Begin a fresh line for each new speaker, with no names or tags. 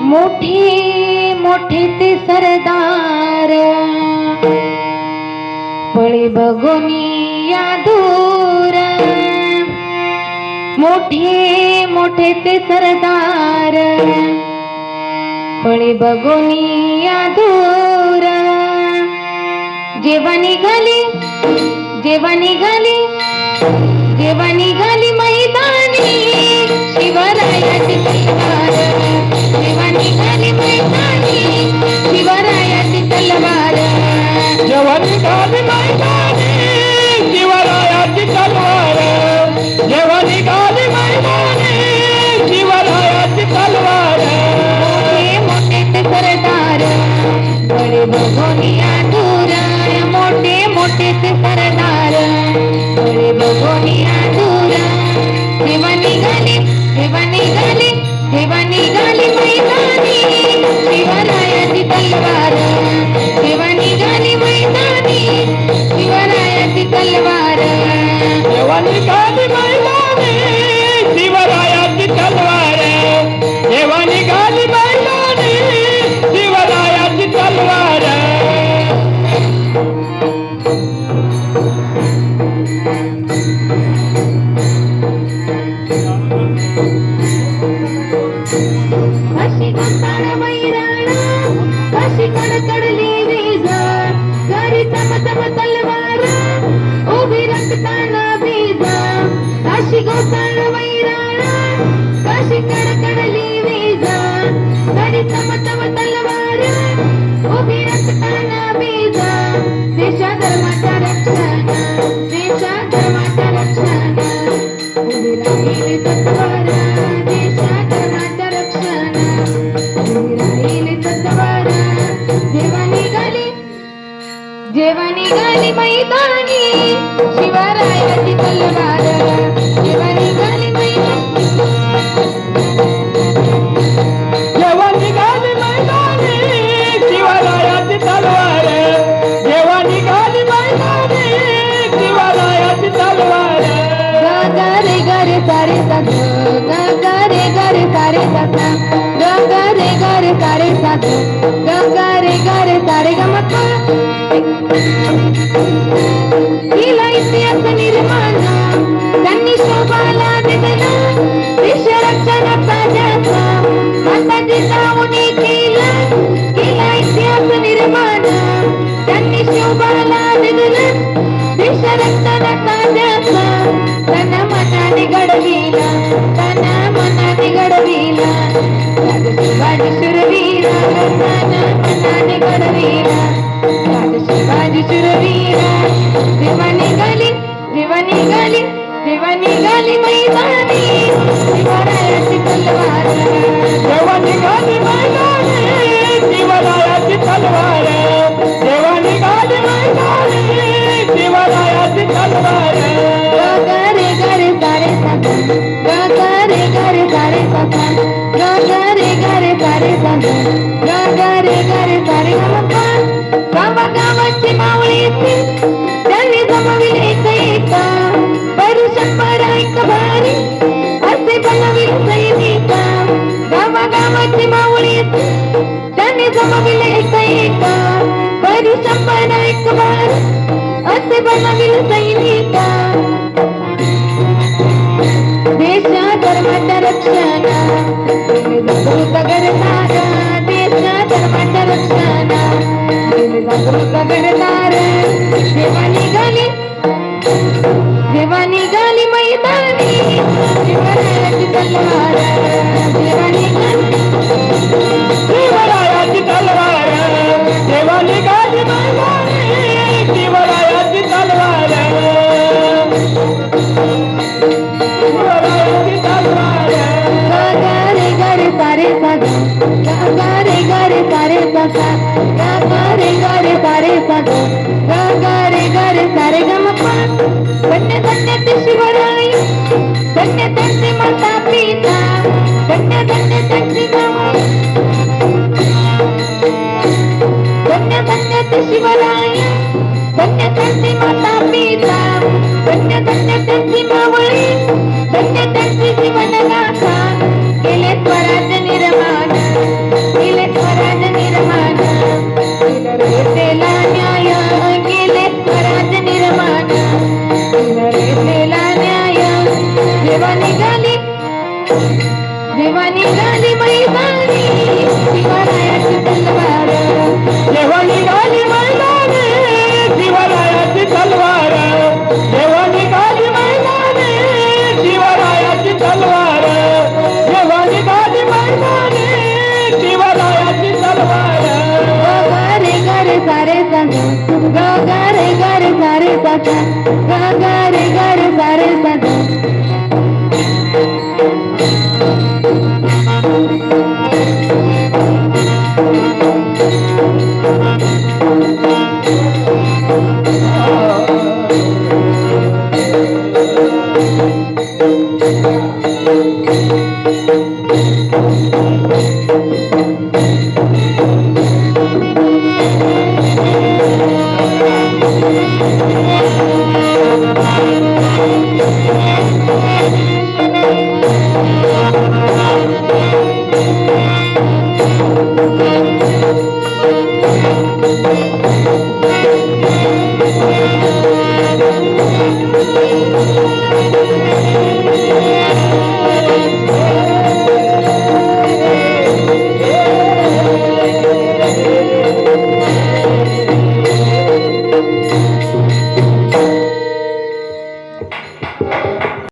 मोठे मोठे ते सरदार. पळी बघोनी या दूर. मोठे मोठे ते सरदार. पळी बघोनी या दूर. जेव्हा निघाली जेव्हा निघाली जेव्हा निघाली मैदानी शिवरायाची तलवार जेव्हा निघाली मैदानी
निघाली जेव्हा निघाली मैदानी शिवरायाची तलवार.
जेव्हा निघाली मैदानी शिवरायाची तलवार. निघाली मैदानी शिवरायाची तलवार.
निघाली मैदानी शिवरायाची तलवार.
Sunday. जेव्हा निघाली मैदानी शिवरायाची तलवार जेव्हा निघाली मैदानी.
जेव्हा निघाली मैदानी शिवरायाची तलवार निघाली मैदानी तलवार.
सारे गमत हिला इतिहास निर्माण त्यांनी शोभाला दिला देश रक्षणाचा ज्याचा माता केला इतिहास निर्माण त्यांनी शोभाला दिला देश रक्षणाचा ज्याचा मनाने घडविला मनाने घडविला मनाने घडविला திருவி गावाची माऊळी त्याने जमविले एक एका. बरू शंभर ऐक भारी असे बनविले सैनिका. देशा धर्माच्या रक्षणा जागृत करणार देशा धर्माच्या रक्षणा जागृत करणार जेव्हा निघाली जेव्हा निघाली मैदानी. सारे साधा गारे गारे सारे गमपा. धन्य धन्य ते शिवराई धन्य धन्य निघाली मैदानी. शिवरायाची तलवार.
जेव्हा निघाली मैदानी शिवरायाची तलवार. जेव्हा निघाली मैदानी शिवरायाची तलवार. निघाली तलवार.
रे गारे सारे संग ग ग रे गा सारे रे सारे संग Thank you.